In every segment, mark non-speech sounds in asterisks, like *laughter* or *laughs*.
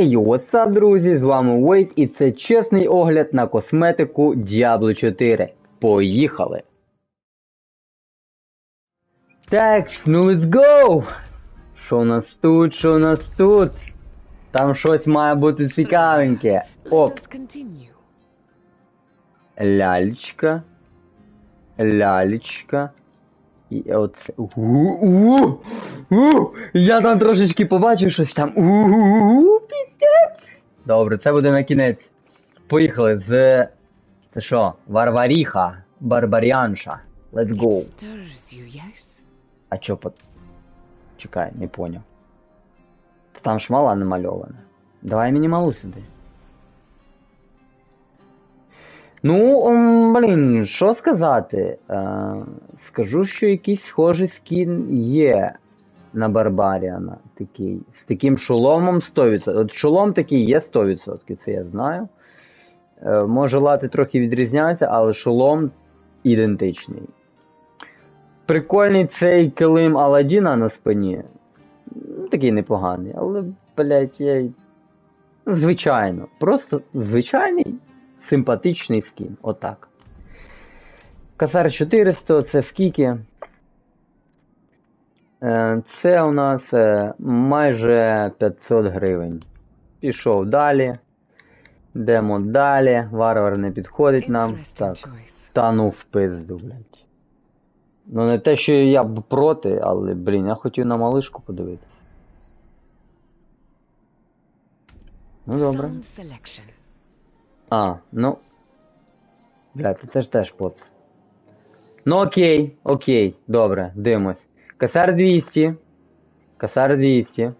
Ей, what's up, друзі, з вами Waze і це чесний огляд на косметику Diablo 4. Поїхали! Так, ну let's go! Що у нас тут, що у нас тут? Там щось має бути цікавеньке. Оп, лялечка. Лялечка. І оце. У-у-у! У! Я там трошечки побачив щось там. У-у-у! Піздець! Добре, це буде на кінець. Поїхали з. Це що? Варваріха. Барбаріанша. Let's go. you, yes? А чо по. Чекай, не поняв. Там ж мала намальована. Давай мені малу сюди. Ну, блін, що сказати? Е, скажу, що якийсь схожий скін є на Барбаріана. Такий. З таким шоломом 100%. От шолом такий є 100%, це я знаю. Е, може лати трохи відрізняються, але шолом ідентичний. Прикольний цей килим Аладдіна на спині. Ну, Такий непоганий, але, блять, я. ну, Звичайно. Просто звичайний симпатичний скін. Отак. Касар 400, це скільки? Е, Це у нас е, майже 500 гривень. Пішов далі. Йдемо далі. Варвар не підходить нам. Так. choice. Та ну в пизду, блядь. Ну не те, що я б проти, але, блін, я хотів на малишку подивитися. Ну добре. А, ну. Блядь, це ж теж поц. Ну окей, окей, добре, дивимось. Касар 200. Касар 200.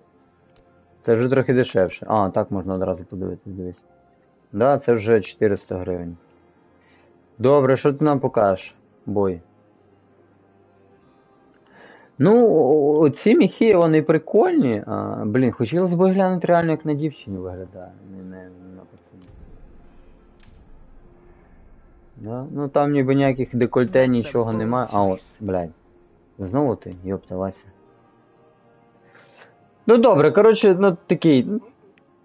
Це вже трохи дешевше. А, так можна одразу подивитись, дивись. Да, це вже 400 гривень. Добре, що ти нам покажеш? Бой. Ну, ці міхи, вони прикольні. А, блін, хотілося б глянути реально, як на дівчині виглядає, не, не на. Да? Ну там ніби ніяких декольте, нічого немає. А от, блядь. Знову ти, йопта Вася. Ну добре, коротше, ну такий.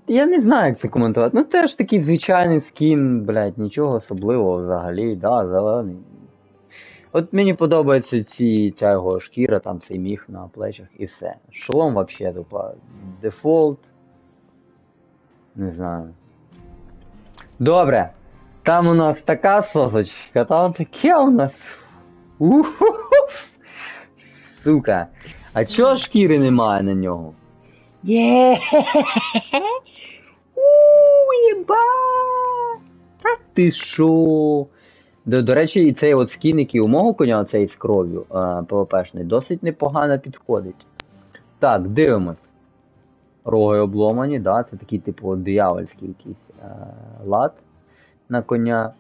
Я не знаю, як це коментувати. Ну це ж такий звичайний скін, блядь, нічого особливого взагалі, да, зелений. От мені подобається ці, ця його шкіра, там цей міх на плечах і все. Шолом вообще тупо дефолт. Не знаю. Добре. Там у нас така сосочка, там таке у нас. Уху-ху. Сука. А чого шкіри немає на нього? Є. *laughs* У. Та ти шо? До, до речі, і цей от скін, який у мого коня, цей з кров'ю ПВПшний, досить непогано підходить. Так, дивимось. Роги обломані, да, це такий, типу, диявольський якийсь а, лад на коня.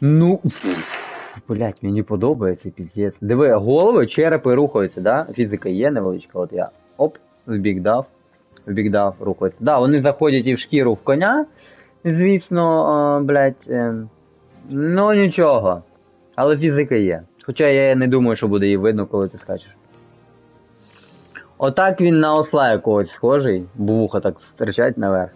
Ну, блять, мені подобається піздець. Диви, голови, черепи рухаються, да? Фізика є невеличка, от я. Оп, в бік дав, в бік дав, рухаються. Да, вони заходять і в шкіру в коня, звісно, блять. Е, ну нічого. Але фізика є. Хоча я не думаю, що буде її видно, коли ти скачеш. Отак він на осла якогось схожий, бо вуха так стирчать наверх.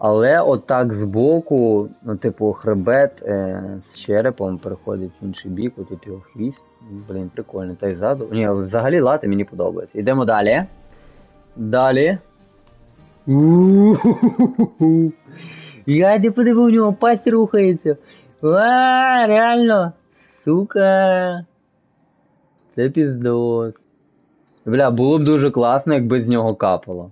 Але отак збоку, ну, типу, хребет е, з черепом переходить в інший бік, отут його хвіст. Блін, прикольно. Та й ззаду. Ні, взагалі лати мені подобається. Йдемо далі. Далі. *laughs* Я не подивив, у нього пасть рухається. А, реально. Сука. Це піздос. Бля, було б дуже класно, якби з нього капало.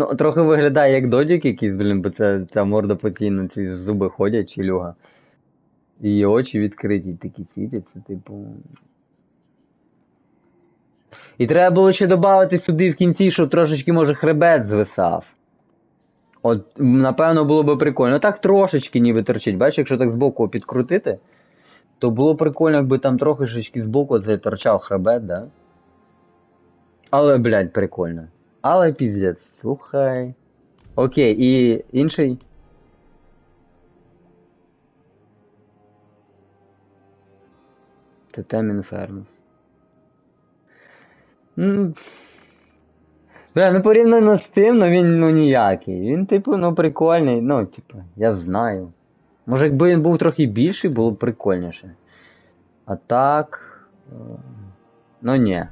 Ну, трохи виглядає як додік якийсь, блін, бо це ця морда постійно ці зуби ходять, челюга. І її очі відкриті такі світяться, типу. І треба було ще додати сюди в кінці, щоб трошечки, може, хребет звисав. От, напевно, було би прикольно. Так трошечки ніби торчить. Бачиш, якщо так збоку підкрутити, то було прикольно, якби там трошечки збоку торчав хребет, да? Але, блядь, прикольно. Але піздець, слухай. Окей, і інший. Тотем Інфернус. Ну, Бля, ну порівняно з тим, ну він ну ніякий. Він, типу, ну прикольний, ну, типу, я знаю. Може, якби він був трохи більший, було б прикольніше. А так. е, Ну ні.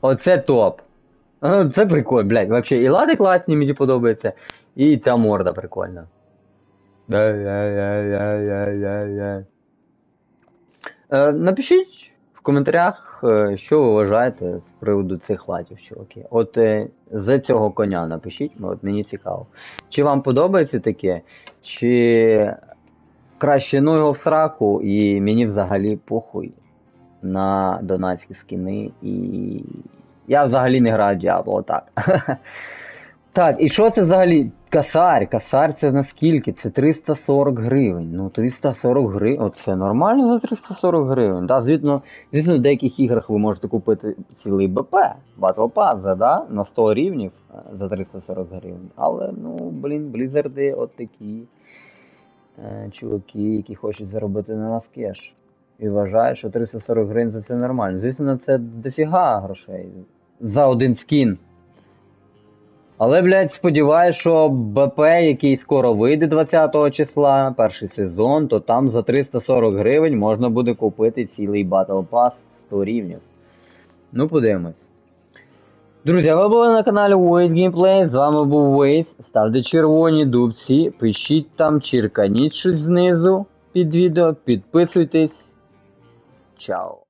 Оце топ. Це прикольно, блядь. Вообще, і лади класні, мені подобається. І ця морда прикольна. Е, Напишіть в коментарях, е, що ви вважаєте з приводу цих латів, чуваки. От е, з цього коня напишіть, от мені цікаво. Чи вам подобається таке, чи краще ну його в сраку, і мені взагалі похуй на донатські скіни, і я взагалі не граю Діабло, отак. *laughs* Так, і що це взагалі? Касар, касар це наскільки? Це 340 гривень. Ну, 340 гривень. Оце нормально за 340 гривень. Да, звісно, звісно, в деяких іграх ви можете купити цілий БП, Battle Pass, да, на 100 рівнів е, за 340 гривень. Але, ну, блін, блізарди от такі е, чуваки, які хочуть заробити на нас кеш. І вважають, що 340 гривень за це нормально. Звісно, це дофіга грошей за один скін. Але, блядь, сподіваюсь, що БП, який скоро вийде 20 числа, перший сезон, то там за 340 гривень можна буде купити цілий Battle Pass 100 рівнів. Ну, подивимось. Друзі, ви були на каналі Waze Gameplay, з вами був Waze. Ставте червоні дубці, пишіть там, чирканіть щось знизу під відео, підписуйтесь. jauh